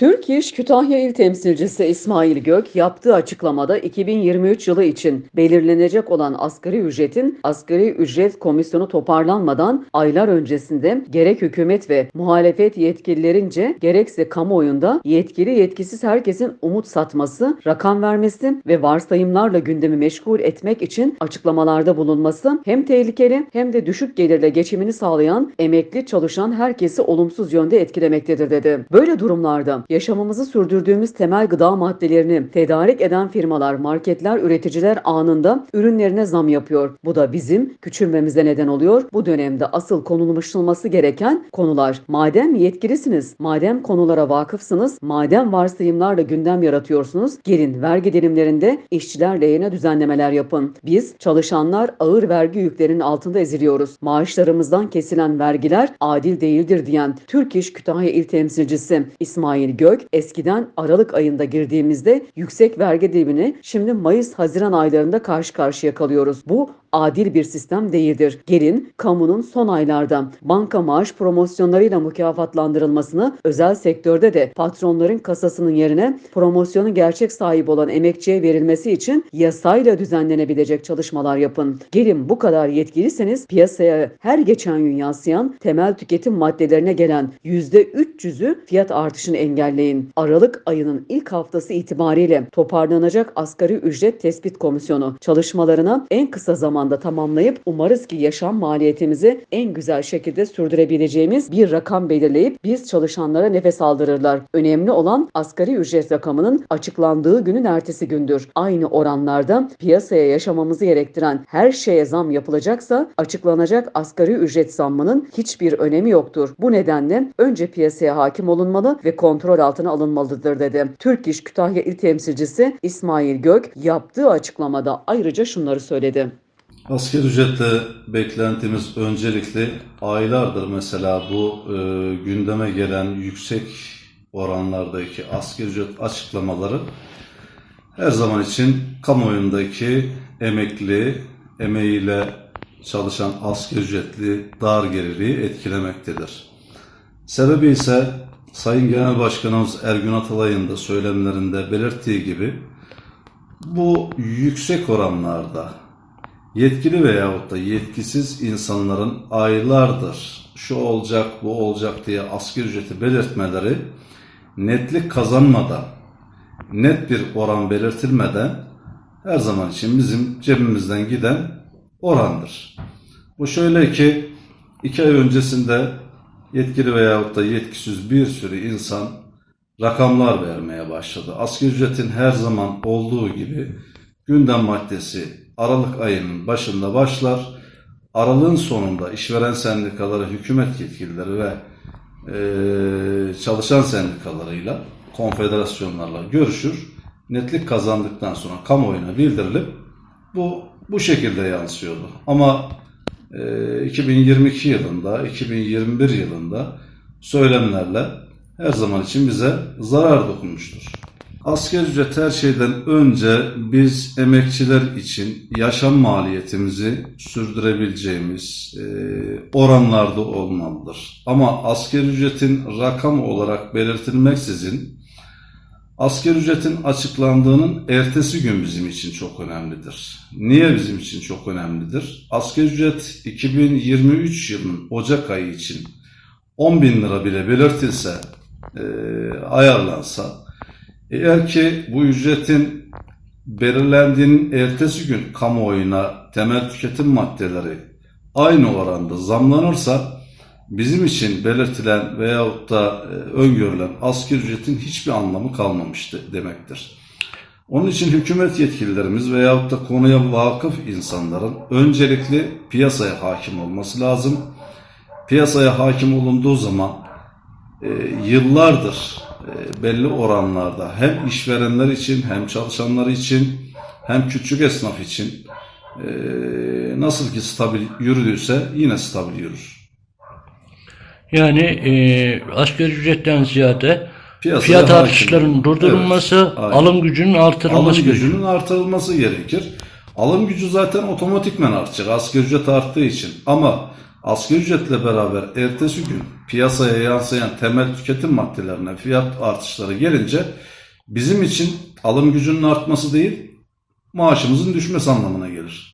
Türk İş Kütahya İl Temsilcisi İsmail Gök yaptığı açıklamada 2023 yılı için belirlenecek olan asgari ücretin asgari ücret komisyonu toparlanmadan aylar öncesinde gerek hükümet ve muhalefet yetkililerince gerekse kamuoyunda yetkili yetkisiz herkesin umut satması, rakam vermesi ve varsayımlarla gündemi meşgul etmek için açıklamalarda bulunması hem tehlikeli hem de düşük gelirle geçimini sağlayan emekli çalışan herkesi olumsuz yönde etkilemektedir dedi. Böyle durumlarda yaşamımızı sürdürdüğümüz temel gıda maddelerini tedarik eden firmalar, marketler, üreticiler anında ürünlerine zam yapıyor. Bu da bizim küçülmemize neden oluyor. Bu dönemde asıl konulmuşulması gereken konular. Madem yetkilisiniz, madem konulara vakıfsınız, madem varsayımlarla gündem yaratıyorsunuz, gelin vergi dilimlerinde işçiler lehine düzenlemeler yapın. Biz çalışanlar ağır vergi yüklerinin altında eziliyoruz. Maaşlarımızdan kesilen vergiler adil değildir diyen Türk İş Kütahya İl Temsilcisi İsmail Gök, eskiden Aralık ayında girdiğimizde yüksek vergi dilimini şimdi Mayıs-Haziran aylarında karşı karşıya kalıyoruz. Bu adil bir sistem değildir. Gelin kamunun son aylarda banka maaş promosyonlarıyla mükafatlandırılmasını özel sektörde de patronların kasasının yerine promosyonun gerçek sahibi olan emekçiye verilmesi için yasayla düzenlenebilecek çalışmalar yapın. Gelin bu kadar yetkiliseniz piyasaya her geçen gün yansıyan temel tüketim maddelerine gelen %300'ü fiyat artışını engelleyin. Aralık ayının ilk haftası itibariyle toparlanacak asgari ücret tespit komisyonu çalışmalarına en kısa zamanda tamamlayıp umarız ki yaşam maliyetimizi en güzel şekilde sürdürebileceğimiz bir rakam belirleyip biz çalışanlara nefes aldırırlar. Önemli olan asgari ücret rakamının açıklandığı günün ertesi gündür. Aynı oranlarda piyasaya yaşamamızı gerektiren her şeye zam yapılacaksa açıklanacak asgari ücret zammının hiçbir önemi yoktur. Bu nedenle önce piyasaya hakim olunmalı ve kontrol altına alınmalıdır dedi. Türk İş Kütahya İl Temsilcisi İsmail Gök yaptığı açıklamada ayrıca şunları söyledi. Asgari ücretle beklentimiz öncelikli aylardır mesela bu e, gündeme gelen yüksek oranlardaki asgari ücret açıklamaları her zaman için kamuoyundaki emekli, emeğiyle çalışan asgari ücretli dar gelirliği etkilemektedir. Sebebi ise Sayın Genel Başkanımız Ergün Atalay'ın da söylemlerinde belirttiği gibi bu yüksek oranlarda yetkili veyahut da yetkisiz insanların aylardır şu olacak bu olacak diye asgari ücreti belirtmeleri netlik kazanmadan net bir oran belirtilmeden her zaman için bizim cebimizden giden orandır. Bu şöyle ki iki ay öncesinde yetkili veyahut da yetkisiz bir sürü insan rakamlar vermeye başladı. Asgari ücretin her zaman olduğu gibi gündem maddesi Aralık ayının başında başlar. Aralığın sonunda işveren sendikaları, hükümet yetkilileri ve eee, çalışan sendikalarıyla, konfederasyonlarla görüşür. Netlik kazandıktan sonra kamuoyuna bildirilip bu bu şekilde yansıyordu. Ama 2022 yılında, 2021 yılında söylemlerle her zaman için bize zarar dokunmuştur. Asgari ücret her şeyden önce biz emekçiler için yaşam maliyetimizi sürdürebileceğimiz e, oranlarda olmalıdır. Ama asgari ücretin rakam olarak belirtilmeksizin asgari ücretin açıklandığının ertesi gün bizim için çok önemlidir. Niye bizim için çok önemlidir? Asgari ücret 2023 yılının Ocak ayı için 10 bin lira bile belirtilse, e, ayarlansa, eğer ki bu ücretin belirlendiğinin ertesi gün kamuoyuna temel tüketim maddeleri aynı oranda zamlanırsa bizim için belirtilen veyahut da e, öngörülen asgari ücretin hiçbir anlamı kalmamıştı demektir. Onun için hükümet yetkililerimiz veyahut da konuya vakıf insanların öncelikli piyasaya hakim olması lazım. Piyasaya hakim olunduğu zaman e, yıllardır e, belli oranlarda hem işverenler için hem çalışanlar için hem küçük esnaf için e, nasıl ki stabil yürüdüyse yine stabil yürür. Yani e, asgari ücretten ziyade Piyasaya fiyat artışlarının durdurulması, Evet, aynen. alım gücünün artırılması Alım gücünün artırılması gerekir. Alım gücü zaten otomatikmen artacak asgari ücret arttığı için. Ama asgari ücretle beraber ertesi gün piyasaya yansıyan temel tüketim maddelerine fiyat artışları gelince bizim için alım gücünün artması değil maaşımızın düşmesi anlamına gelir.